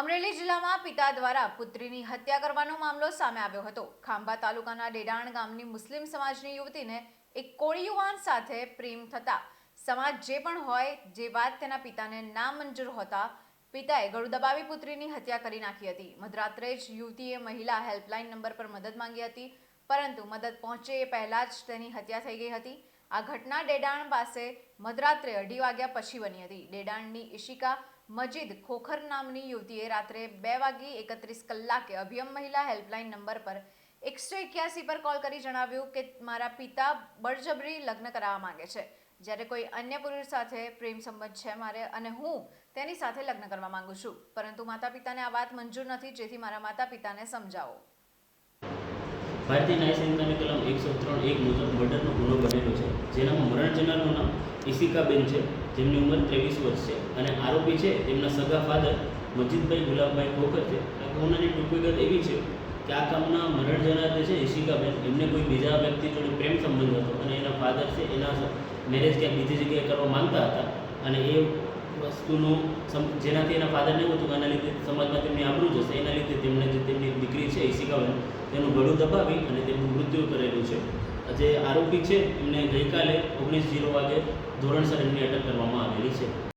અમરેલી જિલ્લામાં પિતા દ્વારા પુત્રીની હત્યા કરવાનો મામલો સામે આવ્યો હતો. ખાંભા તાલુકાના ડેડાણ ગામની મુસ્લિમ સમાજની યુવતીને એક કોળી યુવાન સાથે પ્રેમ થતા સમાજ જે પણ હોય, જે વાત તેના પિતાને ના મંજૂર હોતા પિતાએ ગળું દબાવી પુત્રીની હત્યા કરી નાખી હતી. મધરાત્રે જ યુવતીએ મહિલા હેલ્પલાઇન નંબર પર મદદ માંગી હતી, પરંતુ મદદ પહોંચે એ પહેલાં જ તેની હત્યા થઈ ગઈ હતી. આ ઘટના ડેડાણ પાસે મધરાત્રે અઢી વાગ્યા પછી બની હતી. ડેડાણની ઈશિકા મજીદ ખોખર નામની યુવતીએ રાત્રે બે વાગી એકત્રીસ કલાકે અભિયમ મહિલા હેલ્પલાઇન નંબર પર એકસો એક્યાસી પર કોલ કરી જણાવ્યું કે મારા પિતા બળજબરી લગ્ન કરાવવા માંગે છે. જ્યારે કોઈ અન્ય પુરુષ સાથે પ્રેમ સંબંધ છે મારે અને હું તેની સાથે લગ્ન કરવા માંગુ છું. પરંતુ માતા પિતાને આ વાત મંજૂર નથી, જેથી મારા માતા પિતાને સમજાવો. ભારતીય ન્યાય સંહિતાની કલમ એકસો ત્રણ એક મુજબ મર્ડરનો ગુનો બનેલો છે. જેનામાં મરણ જનારનું નામ ઈશિકાબેન છે. જેમની ઉંમર ત્રેવીસ વર્ષ છે. અને આરોપી છે, તેમના સગા ફાધર મજીદભાઈ ગુલાબભાઈ ખોખર છે. આ ગુનાની ટૂંકવિગત એવી છે કે આ કામના મરણ જનાર જે છે, ઈશિકાબેન, એમને કોઈ બીજા વ્યક્તિ જોડે પ્રેમ સંબંધ હતો અને એના ફાધર છે, એના મેરેજ ક્યાંક બીજી જગ્યાએ કરવા માંગતા હતા. અને એ વસ્તુનું જેનાથી એના ફાધરને એવું હતું કે આના લીધે સમાજમાં તેમની આબરૂ જશે એના લીધે તેમને જે, તેમની દીકરી છે, ઈશિકાબેન તેનું ગળું દબાવી અને તેનું મૃત્યુ કરેલું છે. જે આરોપી છે, એમને ગઈકાલે ઓગણીસ જીરો વાગે ધોરણસર એમની અટક કરવામાં આવેલી છે.